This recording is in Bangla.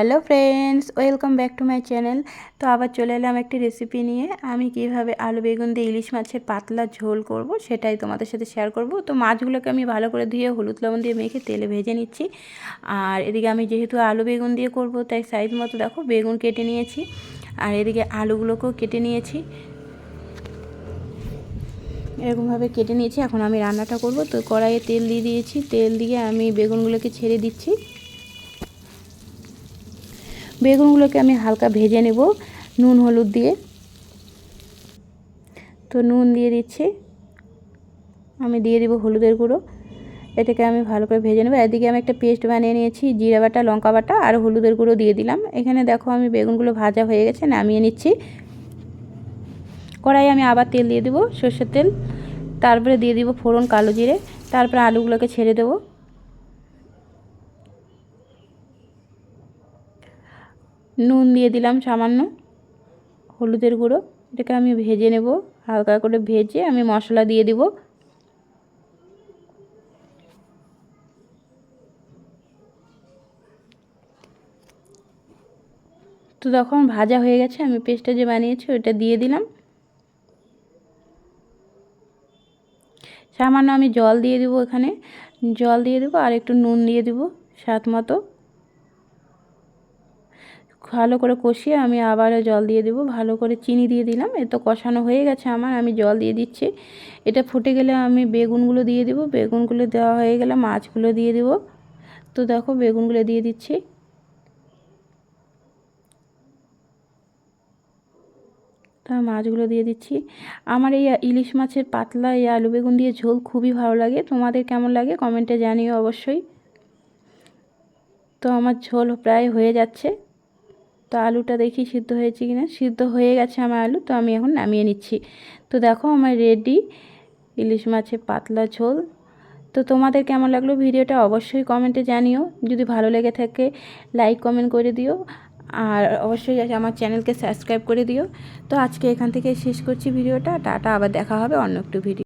Hello friends welcome back to my channel তো আবার চলে এলাম একটি রেসিপি নিয়ে। আমি কীভাবে আলু, বেগুন দিয়ে ইলিশ মাছের পাতলা ঝোল করব সেটাই তোমাদের সাথে শেয়ার করব। তো মাছগুলোকে আমি ভালো করে ধুয়ে হলুদ লবণ দিয়ে মেখে তেলে ভেজে নিচ্ছি। আর এদিকে আমি যেহেতু আলু, বেগুন দিয়ে করব, তাই সাইজ মতো দেখো, বেগুন কেটে নিয়েছি। আর এদিকে আলুগুলোকেও কেটে নিয়েছি। এরকমভাবে কেটে নিয়েছি। এখন আমি রান্নাটা করব। তো কড়াইয়ে তেল দিয়ে দিয়েছি। তেল দিয়ে আমি বেগুনগুলোকে ছেড়ে দিচ্ছি। বেগুনগুলোকে আমি হালকা ভেজে নেব, নুন, হলুদ দিয়ে। তো নুন দিয়ে দিচ্ছি। আমি দিয়ে দিব হলুদের গুঁড়ো। এটাকে আমি ভালো করে ভেজে নেব। এদিকে আমি একটা পেস্ট বানিয়ে নিয়েছি, জিরা বাটা, লঙ্কা বাটা, আর হলুদের গুঁড়ো দিয়ে দিলাম। এখানে দেখো আমি বেগুনগুলো ভাজা হয়ে গেছে, নামিয়ে নিচ্ছি। কড়াই আমি আবার তেল দিয়ে দেবো, সর্ষের তেল। তারপরে দিয়ে দিব ফোড়ন কালো জিরে। তারপরে আলুগুলোকে ছেড়ে দেবো। নুন দিয়ে দিলাম সামান্য, হলুদের গুঁড়ো, এটাকে আমি ভেজে নেব, হালকা করে ভেজে আমি মশলা দিয়ে দিব। তো তখন ভাজা হয়ে গেছে, আমি পেস্টটা যে বানিয়েছি ওইটা দিয়ে দিলাম। সামান্য আমি জল দিয়ে দেবো এখানে, জল দিয়ে দেবো আর একটু নুন দিয়ে দেবো স্বাদ মতো। ভালো করে কষিয়ে আমি আবারও জল দিয়ে দেবো। ভালো করে চিনি দিয়ে দিলাম। এ তো কষানো হয়ে গেছে আমার। আমি জল দিয়ে দিচ্ছি। এটা ফুটে গেলে আমি বেগুনগুলো দিয়ে দেবো। বেগুনগুলো দেওয়া হয়ে গেলে মাছগুলো দিয়ে দেবো। তো দেখো বেগুনগুলো দিয়ে দিচ্ছি। তা মাছগুলো দিয়ে দিচ্ছি। আমার এই ইলিশ মাছের পাতলা এই আলু বেগুন দিয়ে ঝোল খুবই ভালো লাগে। তোমাদের কেমন লাগে কমেন্টে জানিও অবশ্যই। তো আমার ঝোল প্রায় হয়ে যাচ্ছে। তো আলুটা দেখি সিদ্ধ হয়েছে কিনা? সিদ্ধ হয়ে গেছে আমার আলু, তো আমি এখন নামিয়ে নিচ্ছি। তো দেখো আমার রেডি, ইলিশ মাছের পাতলা ঝোল। তো তোমাদের কেমন লাগল ভিডিওটা অবশ্যই কমেন্টে জানিও। যদি ভালো লেগে থাকে লাইক কমেন্ট করে দিও। আর অবশ্যই আমার চ্যানেলকে সাবস্ক্রাইব করে দিও। তো আজকে এখান থেকে শেষ করছি ভিডিওটা। টাটা, আবার দেখা হবে অন্য একটু ভিডিও